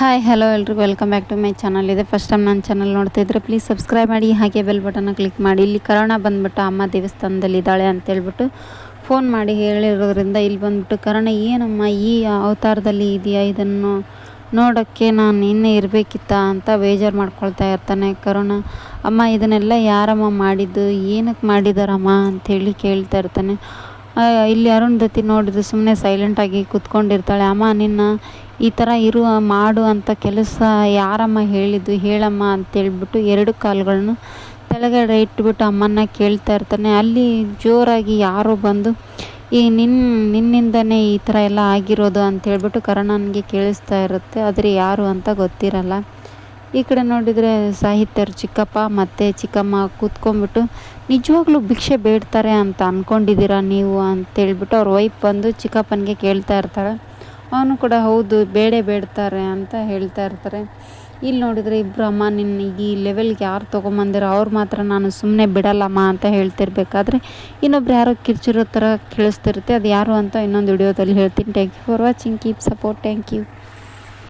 Hi hello ಎಲ್ರಿಗೂ welcome back to my channel ಇದೆ first time ನನ್ನ ಚಾನಲ್ ನೋಡ್ತಾ ಇದ್ರೆ ಪ್ಲೀಸ್ ಸಬ್ಸ್ಕ್ರೈಬ್ ಮಾಡಿ, ಹಾಗೆ ಬೆಲ್ ಬಟನ್ನ ಕ್ಲಿಕ್ ಮಾಡಿ. ಇಲ್ಲಿ ಕರೋಣ ಬಂದ್ಬಿಟ್ಟು ಅಮ್ಮ ದೇವಸ್ಥಾನದಲ್ಲಿ ಇದ್ದಾಳೆ ಅಂತೇಳ್ಬಿಟ್ಟು ಫೋನ್ ಮಾಡಿ ಹೇಳಿರೋದ್ರಿಂದ ಇಲ್ಲಿ ಬಂದ್ಬಿಟ್ಟು ಕರೋಣ ಏನಮ್ಮ ಈ ಅವತಾರದಲ್ಲಿ ಇದೆಯಾ? ಇದನ್ನು ನೋಡೋಕ್ಕೆ ನಾನು ಇನ್ನೇ ಇರಬೇಕಿತ್ತ? ಅಂತ ಬೇಜಾರು ಮಾಡ್ಕೊಳ್ತಾ ಇರ್ತಾನೆ ಕರೋಣ ಅಮ್ಮ, ಇದನ್ನೆಲ್ಲ ಯಾರಮ್ಮ ಮಾಡಿದ್ದು? ಏನಕ್ಕೆ ಮಾಡಿದಾರಮ್ಮ ಅಂಥೇಳಿ ಕೇಳ್ತಾ ಇರ್ತಾನೆ. ಇಲ್ಲಿ ಅರುಂಧತಿ ನೋಡಿದ್ರು ಸುಮ್ಮನೆ ಸೈಲೆಂಟಾಗಿ ಕೂತ್ಕೊಂಡಿರ್ತಾಳೆ. ಅಮ್ಮ, ನಿನ್ನ ಈ ಥರ ಇರುವ, ಮಾಡು ಅಂತ ಕೆಲಸ ಯಾರಮ್ಮ ಹೇಳಿದ್ದು? ಹೇಳಮ್ಮ ಅಂತೇಳ್ಬಿಟ್ಟು ಎರಡು ಕಾಲುಗಳನ್ನು ಕೆಳಗಡೆ ಇಟ್ಬಿಟ್ಟು ಅಮ್ಮನ್ನ ಕೇಳ್ತಾ ಇರ್ತಾನೆ. ಅಲ್ಲಿ ಜೋರಾಗಿ ಯಾರೋ ಬಂದು, ಈ ನಿನ್ನ ನಿನ್ನಿಂದನೇ ಈ ಥರ ಎಲ್ಲ ಆಗಿರೋದು ಅಂತೇಳ್ಬಿಟ್ಟು ಕರ್ಣನಿಗೆ ಕೇಳಿಸ್ತಾ ಇರುತ್ತೆ. ಆದರೆ ಯಾರು ಅಂತ ಗೊತ್ತಿರಲ್ಲ. ಈ ಕಡೆ ನೋಡಿದರೆ ಸಾಹಿತ್ಯರು ಚಿಕ್ಕಪ್ಪ ಮತ್ತು ಚಿಕ್ಕಮ್ಮ ಕೂತ್ಕೊಂಡ್ಬಿಟ್ಟು ನಿಜವಾಗ್ಲೂ ಭಿಕ್ಷೆ ಬೇಡ್ತಾರೆ ಅಂತ ಅಂದ್ಕೊಂಡಿದ್ದೀರಾ ನೀವು ಅಂತೇಳ್ಬಿಟ್ಟು ಅವ್ರ ವೈಫ್ ಬಂದು ಚಿಕ್ಕಪ್ಪನಿಗೆ ಕೇಳ್ತಾ ಇರ್ತಾರೆ ಅವನು ಕೂಡ ಹೌದು, ಬೇಡೇ ಬೇಡ್ತಾರೆ ಅಂತ ಹೇಳ್ತಾ ಇರ್ತಾರೆ. ಇಲ್ಲಿ ನೋಡಿದರೆ ಇಬ್ಬರು ಅಮ್ಮ, ನಿನ್ನ ಈ ಲೆವೆಲ್ಗೆ ಯಾರು ತೊಗೊಂಬಂದಿರೋ ಅವ್ರು ಮಾತ್ರ ನಾನು ಸುಮ್ಮನೆ ಬಿಡಲ್ಲಮ್ಮ ಅಂತ ಹೇಳ್ತಿರ್ಬೇಕಾದ್ರೆ ಇನ್ನೊಬ್ರು ಯಾರೋ ಕಿರ್ಚಿರೋ ಥರ ಕೇಳಿಸ್ತಿರುತ್ತೆ. ಅದು ಯಾರು ಅಂತ ಇನ್ನೊಂದು ವಿಡಿಯೋದಲ್ಲಿ ಹೇಳ್ತೀನಿ. Thank you for watching keep support thank you